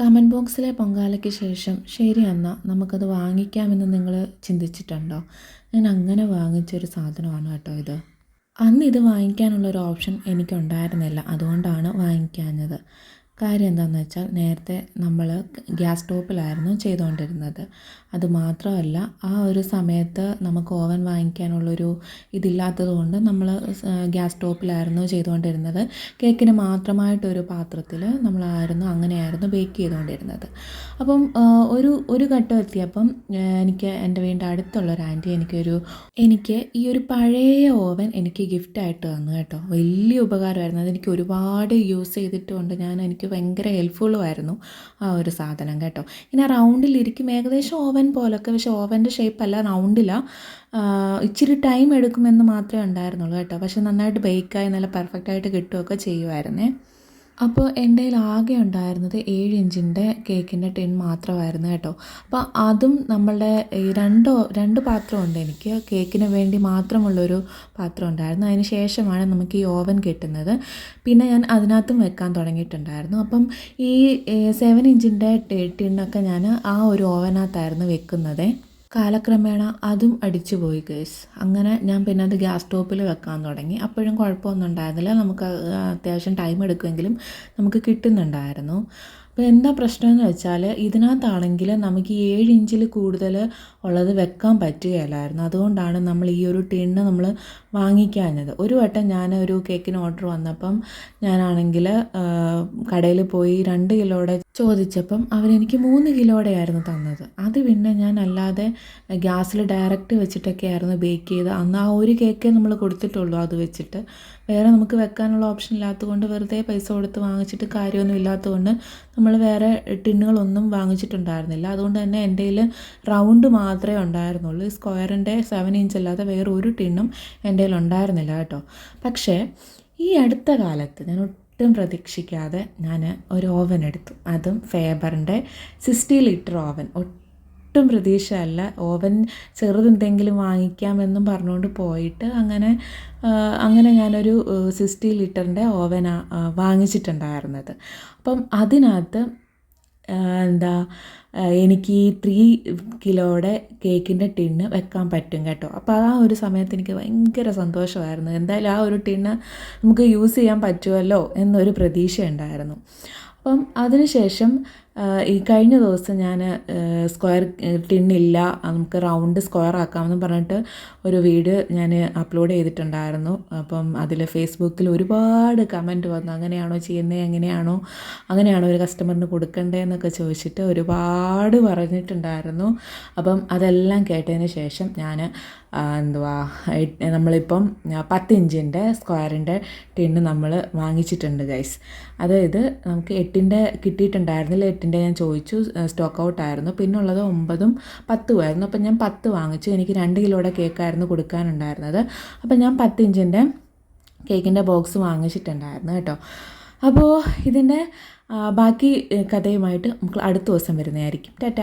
Comment ബോക്സിലെ പൊങ്കാലയ്ക്ക് ശേഷം ശരി എന്നാൽ നമുക്കത് വാങ്ങിക്കാമെന്ന് നിങ്ങൾ ചിന്തിച്ചിട്ടുണ്ടോ? ഞാൻ അങ്ങനെ വാങ്ങിച്ചൊരു സാധനമാണ് കേട്ടോ ഇത്. അന്ന് ഇത് വാങ്ങിക്കാനുള്ളൊരു ഓപ്ഷൻ എനിക്കുണ്ടായിരുന്നില്ല. അതുകൊണ്ടാണ് വാങ്ങിക്കാഞ്ഞത്. കാര്യം എന്താണെന്ന് വെച്ചാൽ നേരത്തെ നമ്മൾ ഗ്യാസ് സ്റ്റോപ്പിലായിരുന്നു ചെയ്തുകൊണ്ടിരുന്നത് അത് മാത്രമല്ല ആ ഒരു സമയത്ത് നമുക്ക് ഓവൻ വാങ്ങിക്കാനുള്ളൊരു ഇതില്ലാത്തത് കൊണ്ട് നമ്മൾ ഗ്യാസ് സ്റ്റോപ്പിലായിരുന്നു ചെയ്തുകൊണ്ടിരുന്നത് കേക്കിന് മാത്രമായിട്ടൊരു പാത്രത്തിൽ നമ്മളായിരുന്നു അങ്ങനെയായിരുന്നു ബേക്ക് ചെയ്തുകൊണ്ടിരുന്നത് അപ്പം ഒരു ഒരു ഘട്ടം എത്തിയപ്പം എനിക്ക് എന്റെ വീടിന്റെ അടുത്തുള്ള ഒരു ആന്റി എനിക്കൊരു എനിക്ക് ഈ ഒരു പഴയ ഓവൻ എനിക്ക് ഗിഫ്റ്റായിട്ട് തന്നു കേട്ടോ. വലിയ ഉപകാരമായിരുന്നു. അതെനിക്ക് ഒരുപാട് യൂസ് ചെയ്തിട്ടുണ്ട് ഞാൻ എനിക്ക് ഭയങ്കര ഹെൽപ്ഫുള്ളും ആയിരുന്നു ആ ഒരു സാധനം കേട്ടോ. ഇനി റൗണ്ടിൽ ഇരിക്കും ഏകദേശം ഓവൻ പോലൊക്കെ പക്ഷേ ഓവന്റെ ഷേപ്പല്ല റൗണ്ടിലാണ് ഇച്ചിരി ടൈം എടുക്കുമെന്ന് മാത്രമേ ഉണ്ടായിരുന്നുള്ളൂ കേട്ടോ. പക്ഷേ നന്നായിട്ട് ബേക്കായി നല്ല പെർഫെക്റ്റായിട്ട് കിട്ടുകയൊക്കെ ചെയ്യുമായിരുന്നേ അപ്പോൾ എന്റെ കയ്യിൽ ആകെ ഉണ്ടായിരുന്നത് ഏഴ് ഇഞ്ചിന്റെ കേക്കിന്റെ ടിൻ മാത്രമായിരുന്നു കേട്ടോ. അപ്പോൾ അതും നമ്മളുടെ ഈ രണ്ടോ രണ്ട് പാത്രമുണ്ട് എനിക്ക്. കേക്കിന് വേണ്ടി മാത്രമുള്ളൊരു പാത്രം ഉണ്ടായിരുന്നു അതിന് ശേഷമാണ് നമുക്ക് ഈ ഓവൻ കിട്ടുന്നത്. പിന്നെ ഞാൻ അതിനകത്തും വെക്കാൻ തുടങ്ങിയിട്ടുണ്ടായിരുന്നു. അപ്പം ഈ സെവൻ ഇഞ്ചിന്റെ ടിന്നൊക്കെ ഞാൻ ആ ഒരു ഓവനകത്തായിരുന്നു വെക്കുന്നത്. കാലക്രമേണ അതും അടിച്ചു പോയി ഗേസ് അങ്ങനെ ഞാൻ പിന്നെ അത് ഗ്യാസ് സ്റ്റോപ്പിൽ വെക്കാൻ തുടങ്ങി. അപ്പോഴും കുഴപ്പമൊന്നും ഉണ്ടായിരുന്നില്ല. നമുക്ക് അത്യാവശ്യം ടൈം എടുക്കുമെങ്കിലും നമുക്ക് കിട്ടുന്നുണ്ടായിരുന്നു. അപ്പോൾ എന്താ പ്രശ്നം എന്ന് വെച്ചാൽ ഇതിനകത്താണെങ്കിൽ നമുക്ക് ഈ ഏഴ് ഇഞ്ചിൽ കൂടുതൽ ഉള്ളത് വെക്കാൻ പറ്റുകയില്ലായിരുന്നു. അതുകൊണ്ടാണ് നമ്മൾ ഈ ഒരു ടിണ്ണ് നമ്മൾ വാങ്ങിക്കാഞ്ഞത്. ഒരു വട്ടം ഞാൻ ഒരു കേക്കിന് ഓർഡർ വന്നപ്പം ഞാനാണെങ്കിൽ കടയിൽ പോയി രണ്ട് കിലോയുടെ ചോദിച്ചപ്പം അവരെനിക്ക് മൂന്ന് കിലോയുടെ ആയിരുന്നു തന്നത്. അത് പിന്നെ ഞാൻ അല്ലാതെ ഗ്യാസിൽ ഡയറക്റ്റ് വെച്ചിട്ടൊക്കെ ആയിരുന്നു ബേക്ക് ചെയ്ത് അന്ന് ആ ഒരു കേക്കേ നമ്മൾ കൊടുത്തിട്ടുള്ളൂ അത് വെച്ചിട്ട്. വേറെ നമുക്ക് വെക്കാനുള്ള ഓപ്ഷൻ ഇല്ലാത്തതുകൊണ്ട് വെറുതെ പൈസ കൊടുത്ത് വാങ്ങിച്ചിട്ട് കാര്യമൊന്നും ഇല്ലാത്തതുകൊണ്ട് നമ്മൾ വേറെ ടിന്നുകളൊന്നും വാങ്ങിച്ചിട്ടുണ്ടായിരുന്നില്ല. അതുകൊണ്ട് തന്നെ എന്റെ കയ്യിൽ റൗണ്ട് മാത്രമേ ഉണ്ടായിരുന്നുള്ളൂ. സ്ക്വയറിന്റെ സെവൻ ഇഞ്ച് അല്ലാതെ വേറെ ഒരു ടിന്നും എന്റെ കയ്യിൽ ഉണ്ടായിരുന്നില്ല കേട്ടോ. പക്ഷേ ഈ അടുത്ത കാലത്ത് ഞാൻ ഒട്ടും പ്രതീക്ഷിക്കാതെ ഞാൻ ഒരു ഓവൻ എടുത്തു. അതും ഫേബറിന്റെ സിക്സ്റ്റി ലിറ്റർ ഓവൻ ഒട്ടും പ്രതീക്ഷയല്ല. ഓവൻ ചെറുതെന്തെങ്കിലും വാങ്ങിക്കാമെന്നും പറഞ്ഞുകൊണ്ട് പോയിട്ട് അങ്ങനെ അങ്ങനെ ഞാനൊരു സിക്സ്റ്റി ലിറ്ററിന്റെ ഓവനാണ് വാങ്ങിച്ചിട്ടുണ്ടായിരുന്നത്. അപ്പം അതിനകത്ത് എന്താ എനിക്ക് ഈ ത്രീ കിലോയുടെ കേക്കിന്റെ ടിണ്ണ് വെക്കാൻ പറ്റും കേട്ടോ. അപ്പോൾ ആ ഒരു സമയത്ത് എനിക്ക് ഭയങ്കര സന്തോഷമായിരുന്നു. എന്തായാലും ആ ഒരു ടിണ്ണ് നമുക്ക് യൂസ് ചെയ്യാൻ പറ്റുമല്ലോ എന്നൊരു പ്രതീക്ഷ ഉണ്ടായിരുന്നു അപ്പം അതിനുശേഷം ഈ കഴിഞ്ഞ ദിവസം ഞാൻ സ്ക്വയർ ടിന്നില്ല നമുക്ക് റൗണ്ട് സ്ക്വയർ ആക്കാമെന്ന് പറഞ്ഞിട്ട് ഒരു വീഡിയോ ഞാൻ അപ്ലോഡ് ചെയ്തിട്ടുണ്ടായിരുന്നു. അപ്പം അതിൽ ഫേസ്ബുക്കിൽ ഒരുപാട് കമന്റ് വന്നു. അങ്ങനെയാണോ ചെയ്യുന്നത് എങ്ങനെയാണോ? അങ്ങനെയാണോ ഒരു കസ്റ്റമറിന് കൊടുക്കേണ്ടതെന്നൊക്കെ ചോദിച്ചിട്ട് ഒരുപാട് പറഞ്ഞിട്ടുണ്ടായിരുന്നു. അപ്പം അതെല്ലാം കേട്ടതിന് ശേഷം ഞാൻ എന്തുവാ നമ്മളിപ്പം പത്ത് ഇഞ്ചിന്റെ സ്ക്വയറിന്റെ ടിന്ന് നമ്മൾ വാങ്ങിച്ചിട്ടുണ്ട് ഗൈസ്. അതായത് നമുക്ക് എട്ടിന്റെ കിട്ടിയിട്ടുണ്ടായിരുന്നില്ല. എട്ടിന്റെ ഞാൻ ചോദിച്ചു സ്റ്റോക്ക് ഔട്ട് ആയിരുന്നു. പിന്നെ ഉള്ളത് ഒമ്പതും പത്തും ആയിരുന്നു. അപ്പം ഞാൻ പത്ത് വാങ്ങിച്ചു. എനിക്ക് രണ്ട് കിലോയുടെ കേക്കായിരുന്നു കൊടുക്കാനുണ്ടായിരുന്നത്. അപ്പം ഞാൻ പത്ത് ഇഞ്ചിന്റെ കേക്കിന്റെ ബോക്സ് വാങ്ങിച്ചിട്ടുണ്ടായിരുന്നു കേട്ടോ. അപ്പോൾ ഇതിന്റെ ബാക്കി കഥയുമായിട്ട് നമുക്ക് അടുത്ത ദിവസം വരുന്നതായിരിക്കും. ടാറ്റ.